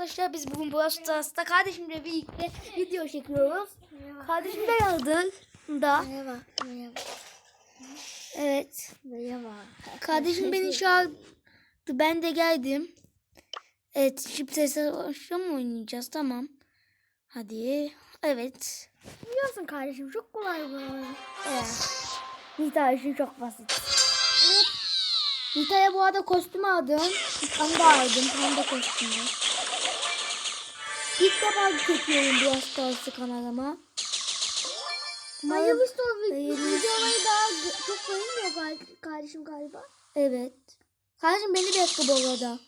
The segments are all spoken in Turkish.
arkadaşlar biz bugün Brawl Stars'ta kardeşimle birlikte video çekiyoruz. Kardeşim de yazdı da. Merhaba. Merhaba. Evet. Merhaba. Kardeşim beni çağırdı. Ben de geldim. Evet şimdi sesler mı oynayacağız? Tamam. Hadi. Evet. Biliyorsun kardeşim çok kolay bu. Evet. Nita işi çok basit. Nita'ya bu arada kostüm aldım. Panda aldım. Panda kostümü. İlk defa çekiyorum Brawl Stars'ı kanalıma. Olsun. Hayırlısı. Videoları daha çok gal- kardeşim galiba. Evet. Kardeşim beni bekle bu arada.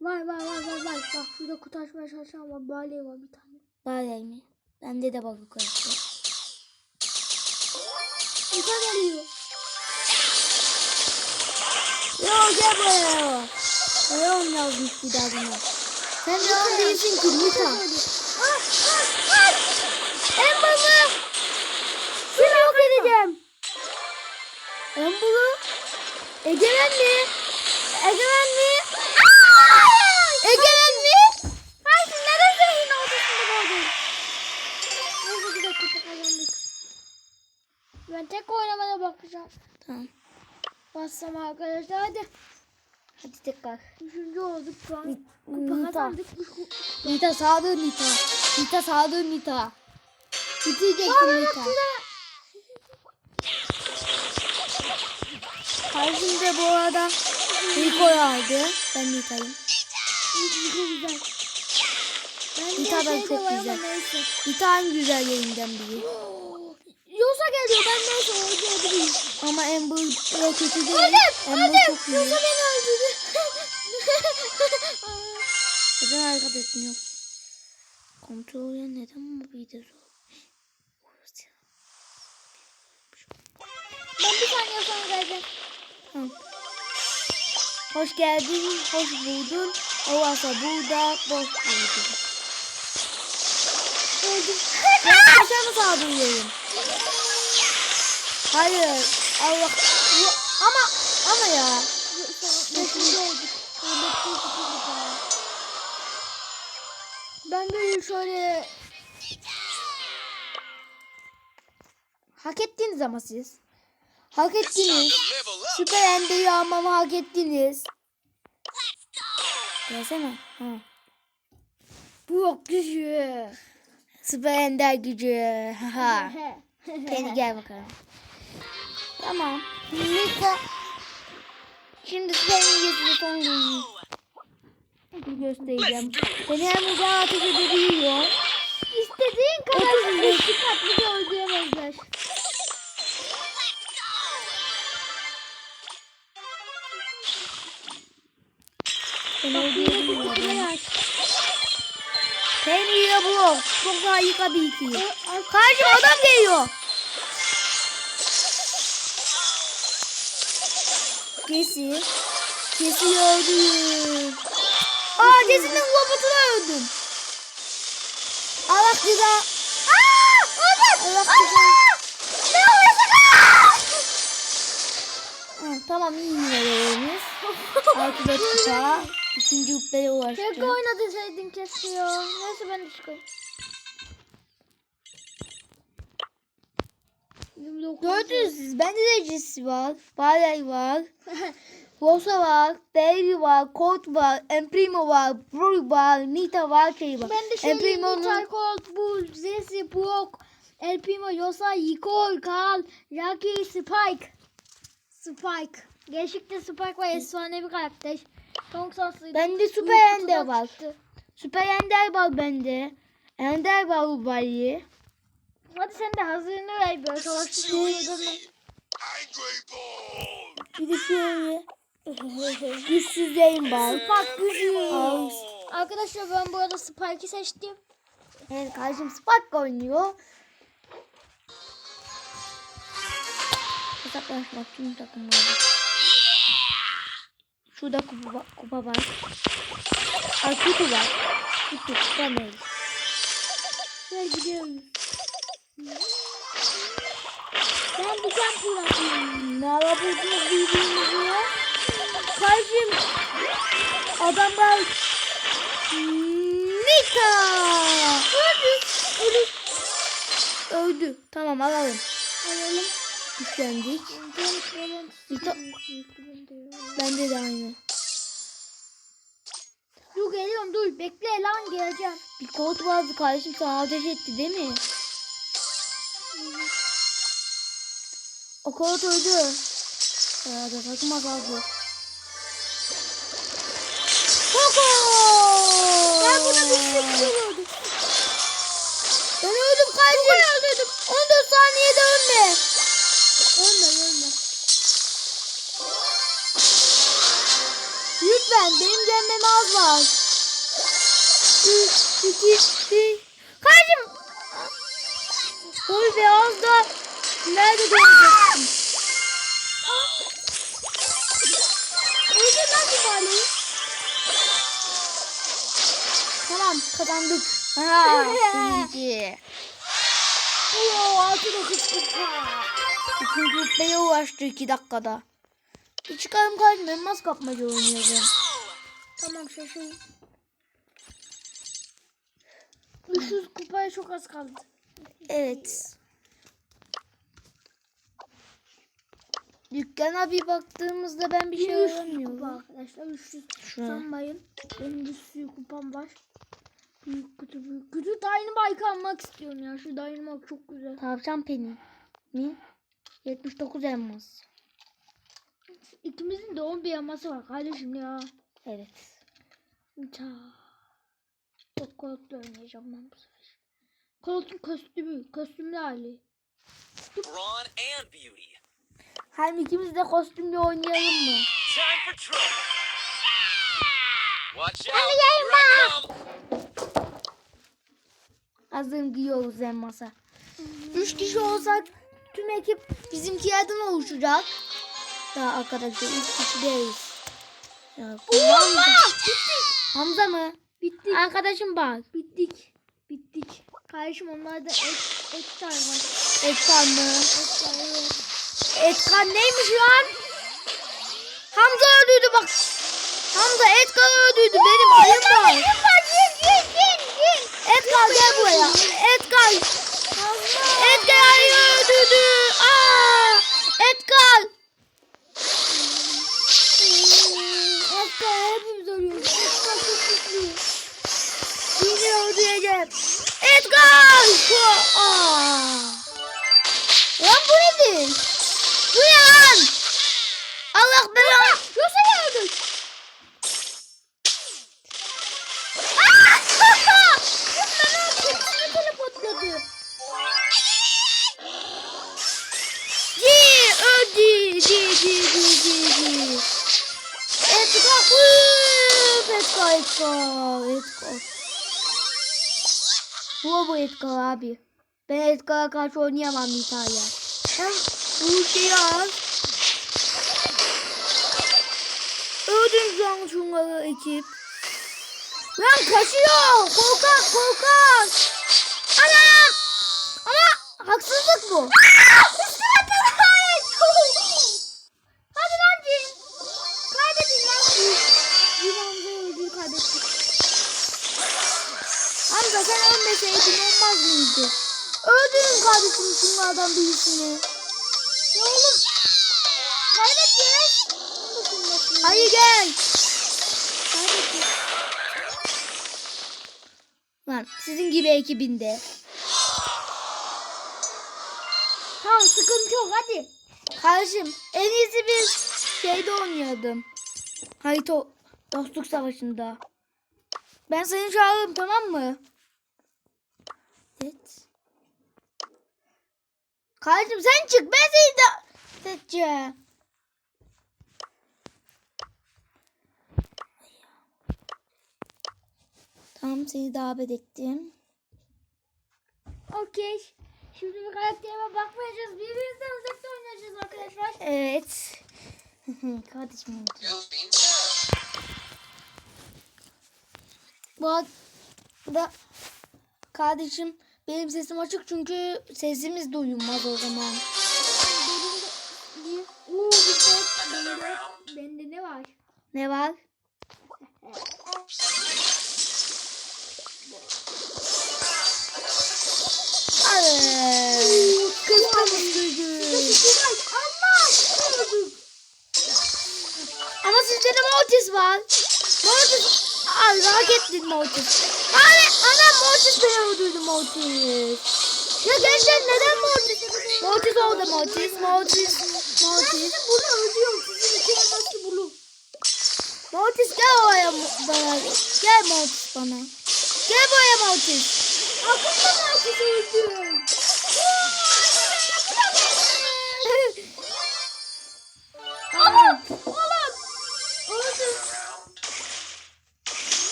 Var var var var var. Bak şurada kutu açmaya çalışan var. Bale var bir tane. Bağlar mı? Bende de bak yukarıda. Nita geliyor. Yo gel buraya. Leon yazmış bir daha buna. Sen Leon değilsin ki Nita. Amber'ı. Seni yok edeceğim. Amber'ı. Egemen mi? Egemen mi? Egemen mi? Ay siz neden zehrin ortasında doğdun? Neyse bir dakika kazandık. Ben tek oynamaya bakacağım. Tamam. Bassam arkadaşlar hadi. Hadi tekrar. Üçüncü olduk şu an. Nita. Kupa kazandık. Nita sağdır Nita. Nita sağdır Nita. Bitireceksin Nita. Karşımda bu arada Niko aldı. Ben Nita'yım. güzel. Ben Nita da şey de çok ama güzel. Nita en güzel yayından biri. Yosa geliyor ben neyse oynayabilirim. Ama Amber kötü değil. Öldüm Amber öldüm. çok iyi. Yosa beni Neden hareket etmiyor? Kontrol ya neden bu bir de zor? ben bir saniye sonra geleceğim. Tamam. Hoş geldin, hoş buldun. O varsa burada, boş buldun. Öldüm. Ben aşağı mı saldırıyorum? Hayır. Allah. Ama ama ya. Beşinci olduk. Ben de şöyle Hak ettiniz ama siz. Hak ettiniz. Süper Ender'i almamı hak ettiniz. Gelsene. Ha. bu yok gücü. Süper Ender gücü. Ha. Kendi gel bakalım. Tamam. Şimdi senin yüzünü son göreyim. Bir göstereceğim. Seni hem güzel ateş edebiliyor. İstediğin kadar iki katlı öldüremezler. Seni Kutuyu öldürebiliyor. aç. Seni iyi bu. Çok daha iyi tabii ki. Karşı adam geliyor. Jesse. Jesse'yi öldüm. Aa Jesse'nin robotunu öldüm. Allah ceza. Aaa! Öldüm! Allah ceza. Ne oluyorsun? Hı, tamam iyi yiyoruz. Artı dört kupa. İkinci kupaya ulaştı. Keşke oyna deseydin keşke ya. Neyse ben de çıkayım. 29. Gördünüz siz. Bende de Jesse var. Barley var. Rosa var. Barry var. Colt var. Emprimo var. Broly var. Nita var. Şey var. Ben de şöyle Emprimo'nun Nita, Colt, Bull, Jesse, Brock, El Primo, Yosa, Yikol, Carl, Jackie, Spike. Spike. Gerçekten Spike var efsane bir karakter. Çok şanslıydım. Bende Süper Ender var. çıktı. Süper Ender var bende. Ender var bu Barley. Hadi sen de hazırını ver böyle savaşçı? Bir de şöyle. Güçsüzleyim var. Spike gücü. Al. Arkadaşlar ben bu arada Spike'i seçtim. Evet kardeşim Spark oynuyor. Hesaplaşmak tüm takımlarda. Şurada kupa, kupa var. Ay kutu var. Kutu ne? Gel gidiyoruz. Ben bir jump bırakıyorum. Ne yapıyorsunuz birbirinizi adamlar Nita. Öldü. Öldü. Tamam alalım. Alalım. Güçlendik. Nita. Bende de aynı. Dur geliyorum dur. Bekle lan geleceğim. Bir kod vardı kardeşim sana ateş etti değil mi? O kod öldü. Herhalde takım azaldı. Kardeşim. Ben öldürdüm. 14 saniyede ölme. Ölme ölme. Lütfen benim gelmeme az var. 3, 2, 1. Kardeşim. Oy be az da. Nerede göreceksin? Öldü lan tane. Tamam kazandık. Ha, ikinci. Oo altı dokuz kupa. İkinci rütbeye ulaştı iki dakikada. Bir çıkarım kardeşim elmas kapmaca oynuyorum. Tamam şaşırdım. 300 kupaya çok az kaldı. Evet. Dükkana bir baktığımızda ben bir şey 100 kupa öğrenmiyorum. arkadaşlar. 300 Şuna. sanmayın. Benim bir sürü kupam var. Büyük kutu büyük kutu. Dynamite almak istiyorum ya. Şu Dynamite çok güzel. Tavşan peni mi? 79 elmas. İkimizin de 11 yaması var kardeşim ya. Evet. Ta. Çok koltukla oynayacağım ben bu sefer. Koltuğun kostümü. Kostümlü hali. Brawn and beauty. Hem ikimiz de kostümle oynayalım mı? Time for trouble. Watch out. Here I come. Hazırım giyiyoruz elmasa. Üç kişi olsak tüm ekip bizimkilerden oluşacak. Daha arkadaşlar üç kişi değiliz. Ya, Hamza. Hamza mı? Bittik. Arkadaşım bak. Bittik. Bittik. Kardeşim onlarda et, et var. Etkan mı? Et var evet. Etkan neymiş lan? Hamza öldürdü bak. Hamza Etkan öldürdü. Benim ayım var. Etkan gel buraya. Etkan ayı öldürdü. Aa! Etkan. Hatta hepimiz ölüyoruz. Hatta çok güçlü. Seni öldüreceğim. Edgar! Aa! Lan bu nedir? Bu ne lan? Allah belanı. Yoksa Edgar. Bu bu Edgar abi. Ben Edgar'a karşı oynayamam Nita'ya. Hem bu şeyi al. Öldüm şu an şunları ekip. Lan kaçıyor. Korkak korkak. Anam. Ama haksızlık bu. Kardeşim şunlardan birisini. Ya oğlum. Kırmasın. Hayır gel. Kaybedeceğiz. Lan sizin gibi ekibinde. Tamam sıkıntı yok hadi. Kardeşim en iyisi bir şeyde oynuyordum. Harita dostluk savaşında. Ben seni çağırırım tamam mı? Evet. Kardeşim sen çık ben seni de edeceğim. Tamam seni davet ettim. Okey. Şimdi bir karakterime bakmayacağız. Birbirimizden uzakta oynayacağız arkadaşlar. Evet. Kardeşim. Bu arada kardeşim benim sesim açık çünkü sesimiz duyulmaz o zaman. Benim bende, ne var? Ne var? Ama sizde de Mortis var. Mortis. Al rahat ettin Mortis. Hadi. Mortis beni öldürdü Mortis. Ya gençler neden Mortis? Mortis oldu Mortis. Mortis. Mortis. Bunu öldürüyorum. Sizin için nasıl bunu? Mortis gel oraya bana. Gel Mortis bana. Gel buraya Mortis. Akıllı Mortis öldü.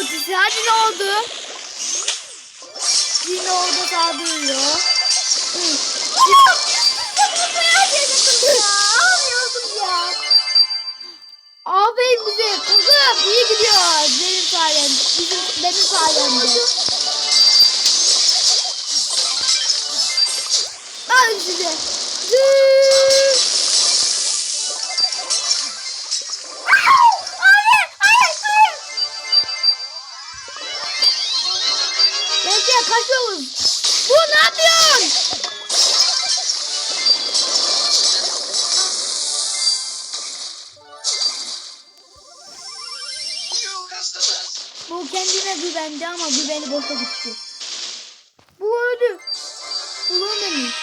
Mortis'i. Hadi ne oldu? Yine orada saldırıyor. Aferin bize. Kızım iyi gidiyor. Benim sayemde. Bizim, benim sayemde. Al size. Yapıyorsun? Bu kendine güvendi ama güveni boşa gitti. Bu öldü. Bu ölmemiş.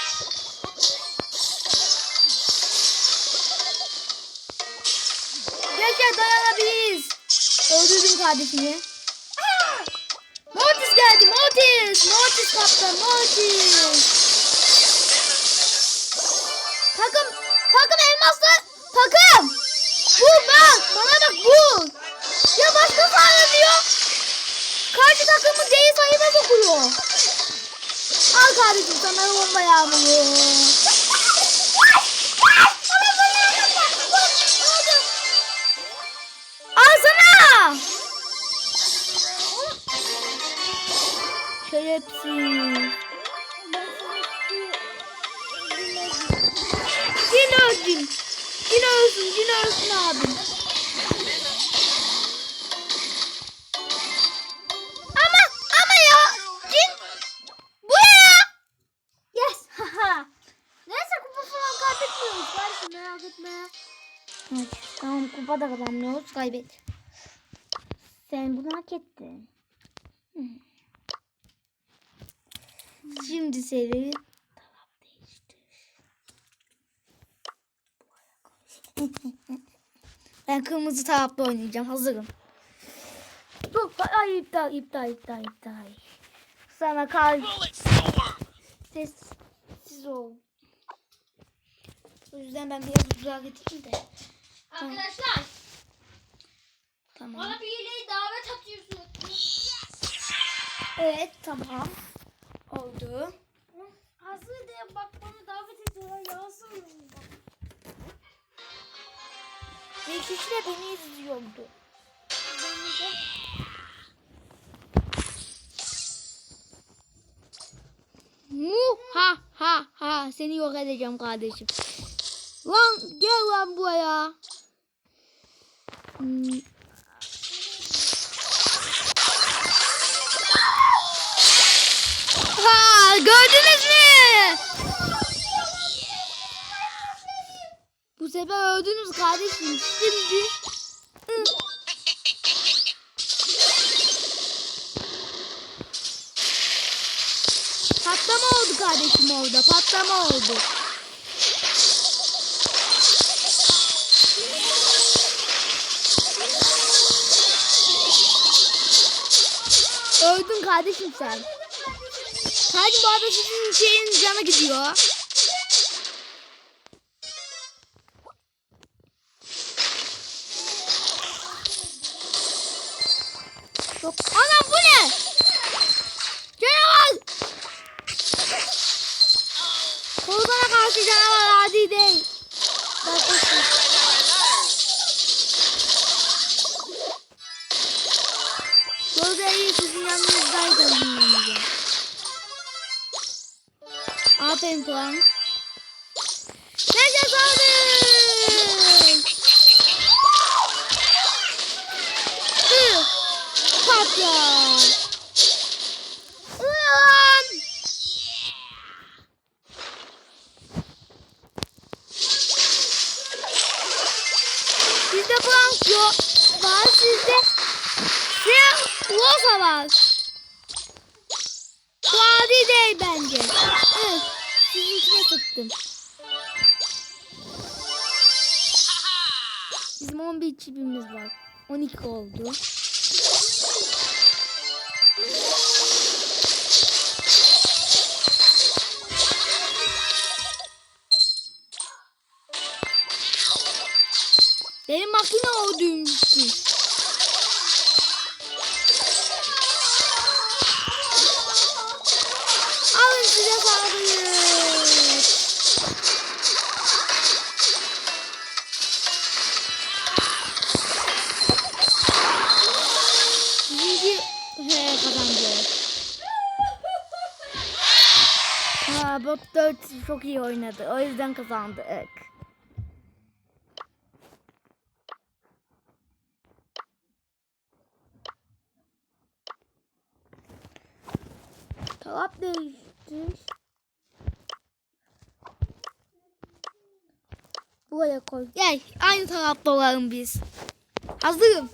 Gerçekten dayanabiliriz. Öldürdüm kardeşini. Al kardeşim sana bomba yağmuru. Al sana. Şerefsiz. Yine öldün. Yine ölsün, yine ölsün abim. Kardeşim merak etme. Evet, tamam kupa da kazanmıyoruz kaybet. Sen bunu hak ettin. Şimdi seni taraf değiştir. ben kırmızı tarafta oynayacağım. Hazırım. Dur, ay iptal, iptal, iptal, iptal. Sana storm. Sessiz ol. O yüzden ben biraz uzağa getireyim de. Arkadaşlar Tamam. bana biriyle davet atıyorsunuz. Evet tamam. Oldu. Hazır diye bak bana davet ediyorlar. Yazsın. Bir kişi de beni izliyordu. Mu ha ha ha seni yok edeceğim kardeşim. Lan gel lan buraya. Hmm. Ha gördünüz mü? Bu sefer öldünüz kardeşim. Şimdi patlama oldu kardeşim orada. Patlama oldu. Kardeşim sen. Kardeşim bu arada sizin şeyin canı gidiyor. Yok. Anam Leblanc yok. Var sizde. Siyah Rosa var. Vadi değil bence. Evet. Sizinkine tuttum. Bizim 11 çipimiz var. 12 oldu. Makine o düğmüştü. Alın size sağlık. Kazandı. Ha, bot 4 çok iyi oynadı. O yüzden kazandık. Taraf değiştir. Buraya koy. Gel aynı tarafta olalım biz. Hazırım.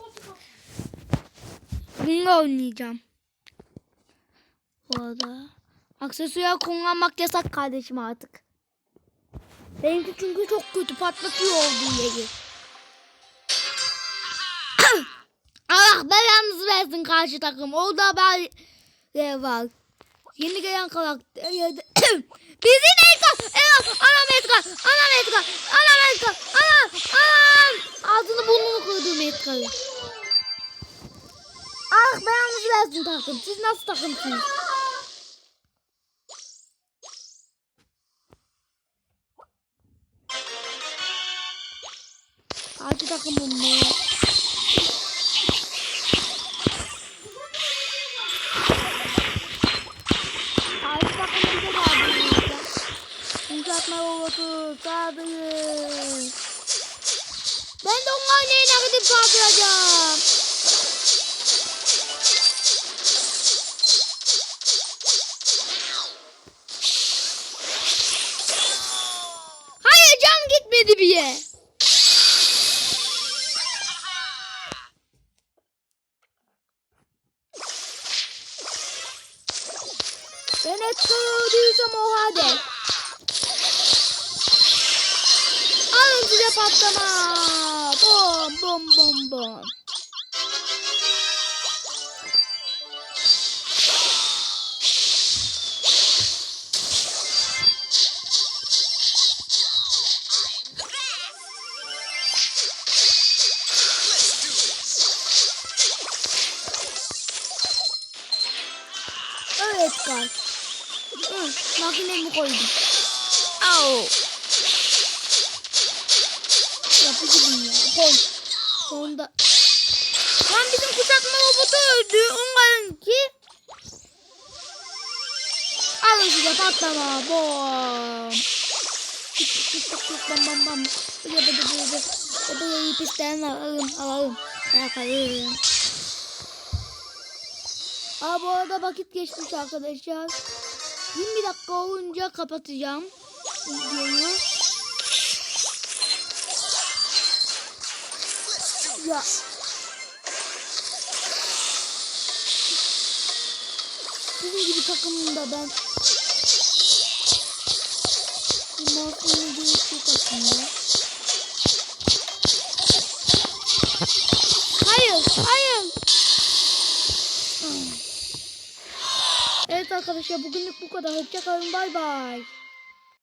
Bununla oynayacağım. Bu arada. Aksesuar kullanmak yasak kardeşim artık. Benimki çünkü çok kötü patlatıyor olduğu yeri. Allah belanızı versin karşı takım. Orada ne var. Yeni gelen karakter. Bizi ne kal? Evet, anam Edgar. Anam Edgar. Anam Edgar. Anam. Anam. Ağzını burnunu kırdım Edgar'ı. Ah belanızı versin takım. Siz nasıl takımsınız? Karşı takımım mı? Saldıracağım. Hayır can gitmedi bir yere. var. Hı, makinemi koydum. Au. Yapıcı dünya. Hon. Honda. Lan bizim kuşatma robotu öldü. Umarım ki. Alın size patlama. Bom. Tık tık tık bam bam bam. Bıda bıda bıda. Aa bu arada vakit geçmiş arkadaşlar. 20 dakika olunca kapatacağım videoyu. Ya. Sizin gibi takımında ben bu mouse'un değişik aslında. Hayır, hayır. Evet arkadaşlar bugünlük bu kadar. Hoşçakalın. Bay bay.